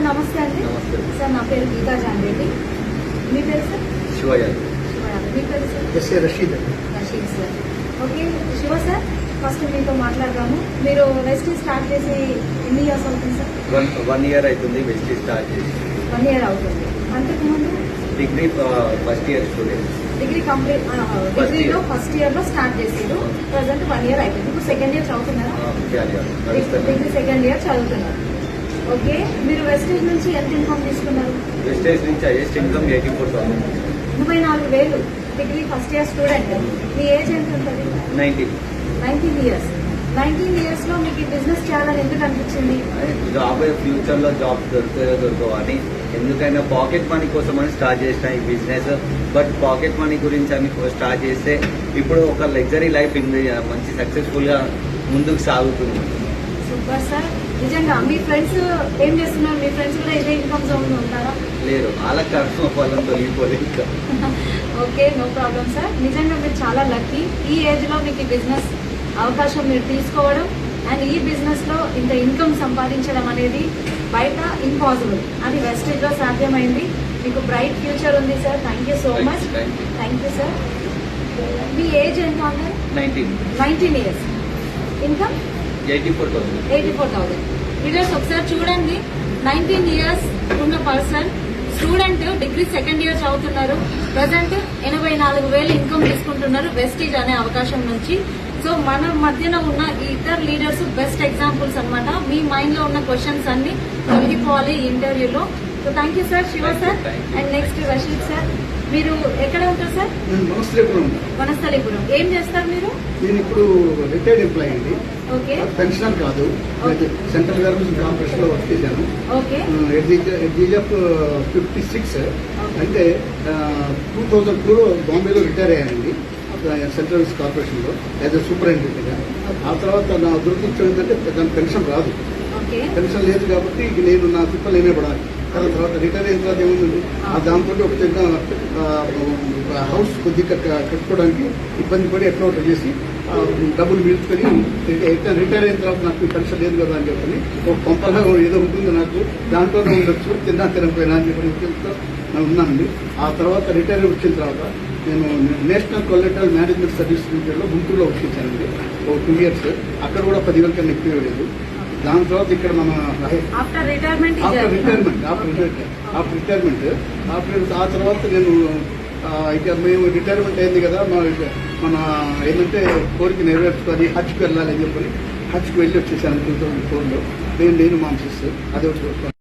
Sir నమస్తే అండి. Sir నా పేరు గీతా జాన్రెడ్డి మీ పేరు సార్. మీ పేరు sir? Rasheed. Rasheed sir. Okay Shiva sir first మీతో మాట్లాడదాము. మీరు వెస్ట్ స్టార్ట్ చేసి ఎన్ని ఇయర్స్ అవుతుంది సార్? వన్ వన్ ఇయర్ అవుతుంది వెస్ట్ స్టార్ట్ చేసి. వన్ ఇయర్ అవుతుంది. అంతకుముందు degree first year student. Degree complete డిగ్రీలో. First year. లో స్టార్ట్ చేసారు. ప్రజెంట్ వన్ ఇయర్ అయిపోయింది. ఇప్పుడు సెకండ్ ఇయర్ చదువుతున్నారా. డిగ్రీ సెకండ్ ఇయర్ చదువుతున్నారు. ఓకే. మీరు వెస్టేజ్ నుంచి ఎంత ఇన్కమ్ తీసుకున్నారు? వెస్టేజ్ నుంచి highest income eighty four thousand ముప్పై నాలుగు వేలు. డిగ్రీ ఫస్ట్ ఇయర్ స్టూడెంట్ మీ ఏజ్ ఎంత ఉంటుంది? నైన్టీన్ నైన్టీన్ ఇయర్స్ నైన్టీన్ ఇయర్స్లో మీకు బిజినెస్ చేయాలని ఎందుకు అనిపించింది? జాబ్ ఫ్యూచర్లో జాబ్ దొరుకుతాయో దొరకవు అని ఎందుకైనా పాకెట్ మనీ కోసం అని స్టార్ట్ చేసిన ఈ బిజినెస్ బట్ పాకెట్ మనీ గురించి అని స్టార్ట్ చేస్తే ఇప్పుడు ఒక లగ్జరీ లైఫ్ మంచి సక్సెస్ఫుల్గా ముందుకు సాగుతుంది. Super sir. నిజంగా మీ ఫ్రెండ్స్ ఏం చేస్తున్నారు? మీ ఫ్రెండ్స్ కూడా ఇదే ఇన్కమ్ జోన్లో ఉంటారా? లేరు. వాళ్ళ కర్మ ఫలం ఇంకా. Okay no problem sir. నిజంగా మీరు చాలా లక్కీ. ఈ ఏజ్లో మీకు బిజినెస్ అవకాశం మీరు తీసుకోవడం అండ్ ఈ బిజినెస్లో ఇంత ఇన్కమ్ సంపాదించడం అనేది బయట ఇంపాసిబుల్. అది వెస్టేజ్లో సాధ్యమైంది. మీకు బ్రైట్ ఫ్యూచర్ ఉంది sir. Thank you so much thank you sir me age ఎంత అన్నారు nineteen nineteen years income eighty four thousand. Leaders ఒకసారి చూడండి. నైన్టీన్ ఇయర్స్ ఉన్న person student degree second year చదువుతున్నారు. ప్రజెంట్ ఎనభై నాలుగు వేలు ఇన్కమ్ తీసుకుంటున్నారు. వెస్టీజ్ అనే అవకాశం నుంచి. సో మన మధ్యన ఉన్న ఈ ఇద్దరు లీడర్స్ బెస్ట్ ఎగ్జాంపుల్స్ అన్నమాట. మీ మైండ్లో ఉన్న క్వశ్చన్స్ అన్ని తొలగిపోవాలి ఈ ఇంటర్వ్యూలో so thank you sir Shiva sir. And next Rashid sir మీరు ఎక్కడ ఉంటారు సార్? నేను మనస్లేపురం వనస్థలిపురం. ఏం చేస్తారు మీరు? నేను ఇప్పుడు రిటైర్డ్ ఎంప్లాయీ అండి. ఓకే. పెన్షన్ కాదు. సెంట్రల్ గవర్నమెంట్ కార్పొరేషన్లో వర్క్ చేశాను. ఫిఫ్టీ సిక్స్ అంటే టూ థౌజండ్ టూలో బాంబేలో రిటైర్ అయ్యానండి. సెంట్రల్ కార్పొరేషన్లో యాజ్ అ సూపరింటెండెంట్గా ఆ తర్వాత నా దురదృష్టం ఏంటంటే దాని పెన్షన్ రాదు. పెన్షన్ లేదు కాబట్టి నేను నా తిప్పలు నేనే పడాలి. కానీ తర్వాత రిటైర్ అయిన తర్వాత ఏముంది ఆ. దాంతో ఒక చిన్న హౌస్ కొద్దిగా కట్- కట్టుకోవడానికి ఇబ్బంది పడి ఎట్లా ఒకటి చేసి డబ్బులు మిలుచుకొని రిటైర్ రిటైర్ అయిన తర్వాత నాకు పెన్షన్ లేదు కదా అని చెప్పని ఒక కొంపలా ఏదో ఉంటుంది నాకు దాంట్లోనే ఉండొచ్చు తిన్నా తినకపోయినా అని చెప్పి ఉద్దేశంతో నేను ఉన్నానండి. ఆ తర్వాత రిటైర్ వచ్చిన తర్వాత నేను నేషనల్ కొలెక్టర్ మేనేజ్మెంట్ సర్వీస్ లిమిటెడ్లో గుంటూరులో వర్క్ చేశానండి. ఒక టూ ఇయర్స్. అక్కడ కూడా పదివేల కన్నా ఎక్కువ లేదు దాని తర్వాత ఇక్కడ మన after retirement after retirement after retirement after ఆ తర్వాత నేను ఇక మేము రిటైర్మెంట్ అయింది కదా మా మన ఏంటంటే కోరిక నెరవేర్చుకొని హజ్కి వెళ్ళాలని చెప్పని హజ్కి వెళ్ళి వచ్చేసాను టూ థౌసండ్ ఫోర్లో నేను నేను మా మిస్సెస్ అదే ఒకటి